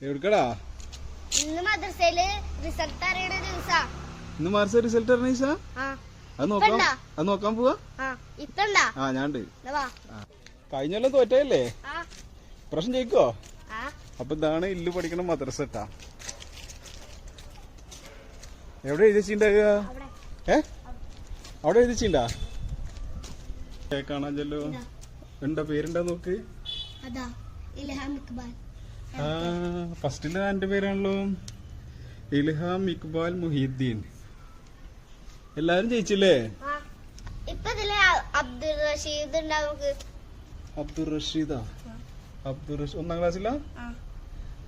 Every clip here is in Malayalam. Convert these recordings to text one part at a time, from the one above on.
എവിടുക്കടാ? ഇന്ന് മദ്രസയിൽ റിസൾട്ട് അറിയണ ദിവസാ. ഇന്ന് മാർച്ച റിസൾട്ട് ഈശ ആ. അത് നോക്കാം? അത് നോക്കാൻ പോവാ? ആ ഞാണ്ട്. കഴിഞ്ഞല്ലോ തോറ്റല്ലേ പ്രശ്നം ജയിക്കോ അപ്പൊ ഇതാണ് ഇല്ല് പഠിക്കണ മദ്രസ ഇട്ടാ എവിടെ എഴുതിച്ചിണ്ടാകുക അവിടെ. ഏ? അവിടെ എഴുതിച്ചിണ്ടാ? കാണാൻ ചെല്ലോ. എന്താ പേരുണ്ടാ നോക്ക്? അതാ ഇൽഹാം ഇക്ബാൽ ഫസ്റ്റിൽ എന്റെ പേരാണല്ലോ. ഇൽഹാം ഇക്ബാൽ മുഹീദ്ദീൻ. എല്ലാരും ജയിച്ചില്ലേ? അബ്ദുൾ റഷീദ് അബ്ദുൾ റഷീദാ? അബ്ദുൾ റഷീദ് ഒന്നാം ക്ലാസ്സിലാ.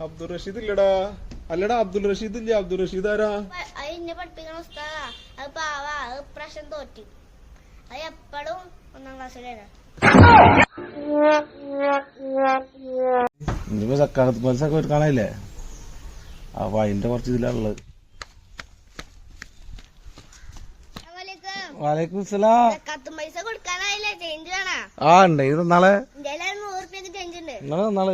അബ്ദുൾ റഷീദ് ഇല്ലടാ. അല്ലടാ അബ്ദുൾ റഷീദ് ഇല്ല. അബ്ദുൾ റഷീദ് ആരാ? എന്നെ പഠിപ്പിക്കണ ഉസ്താദാ. അത് പാവാ. അത് ഇപ്രാവശ്യം തോറ്റി. അത് എപ്പോഴും ഒന്നാം ക്ലാസ്സിലാണ് ഇനിയിപ്പോ സക്കാലത്ത് മത്സരമൊക്കെ കാണാനില്ലേ അപ്പൊ അതിന്റെ കുറച്ച് ഇതിലാണുള്ളത് വാലേക്കും സലാം ആ ഉണ്ട്. ഇത് നാളെ നിങ്ങൾ നാൾ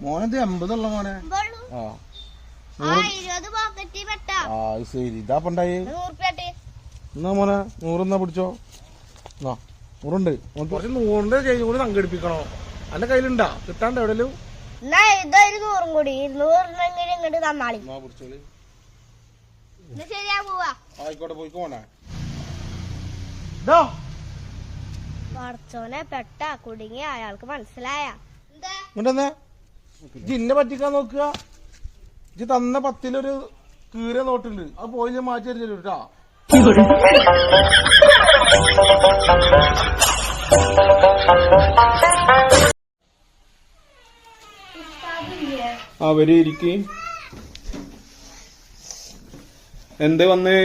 മോനെന്ത് എൺപതുള്ള മോനെ. ആ. ആ ശരി. ഇതാ പണ്ടായി എന്നാ മോനെ നൂറെന്നാ പിടിച്ചോ? എന്നാ. നൂറുണ്ട്. കുറച്ച് നൂറിന്റെ ചേഞ്ച് കൂടി സംഘടിപ്പിക്കണോ. അന്റെ കയ്യിലുണ്ടാ. കിട്ടാണ്ട് എവിടെയും എന്നാ ഇതൊരു നൂറും കൂടി. ഇരുന്നൂറിനെങ്കിലും ഇങ്ങോട്ട് തന്നാളി. ശരിയാ പോവാ. ആയിക്കോട്ടെ പോയിക്കോ മോനെ. പടച്ചോനെ പെട്ട കുടുങ്ങി അയാൾക്ക് മനസ്സിലായ. ഇജ്ജ് പറ്റിക്കാൻ നോക്കുക. ഇജ്ജ് തന്ന പത്തിലൊരു കീറിയ നോട്ടുണ്ട്. അത് പോയി ഞാൻ മാറ്റി തരുന്നില്ല കേട്ടാ അവർ ഇരിക്കും. എന്തേ വന്നേ?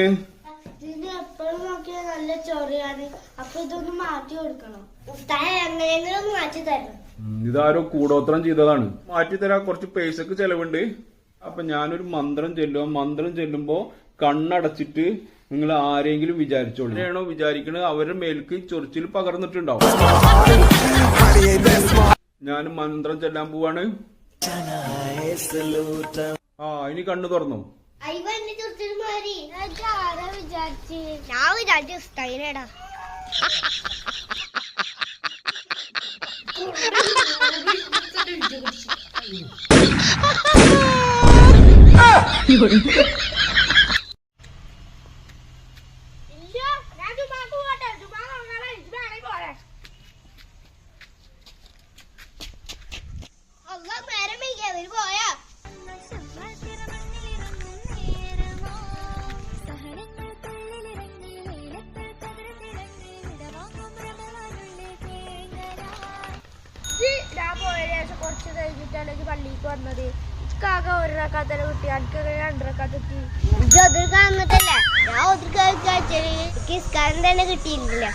നല്ല ചൊറിയാണ്. അപ്പൊ ഇതൊന്ന് മാറ്റി കൊടുക്കണം. എങ്ങനെയെങ്കിലും മാറ്റി തരണം. ഇതാരോ കൂടോത്രം ചെയ്തതാണ്. മാറ്റി തരാ കുറച്ച് പൈസക്ക് ചെലവുണ്ട്. അപ്പൊ ഞാനൊരു മന്ത്രം ചെല്ലും. മന്ത്രം ചെല്ലുമ്പോ കണ്ണടച്ചിട്ട് നിങ്ങൾ ആരെങ്കിലും വിചാരിച്ചോളൂ. ആണോ വിചാരിക്കണത്? അവരുടെ മേൽക്ക് ചൊറിച്ചിൽ പകർന്നിട്ടുണ്ടാവും. ഞാൻ മന്ത്രം ചെല്ലാൻ പോവാണ്. ആ ഇനി കണ്ണു തുറന്നു. അയ്യോ കുറച്ച് കഴിഞ്ഞിട്ടാണ് എനിക്ക് പള്ളിക്ക് വന്നത്. ഇക്കാകെ ഒരു റക്കാത്തല കിട്ടി. എനിക്ക് രണ്ട് റക്കാത്തെത്തി ഇത് ഒതിർക്ക വന്നിട്ടല്ല ഞാൻ എനിക്ക് തന്നെ കിട്ടിയിട്ടില്ല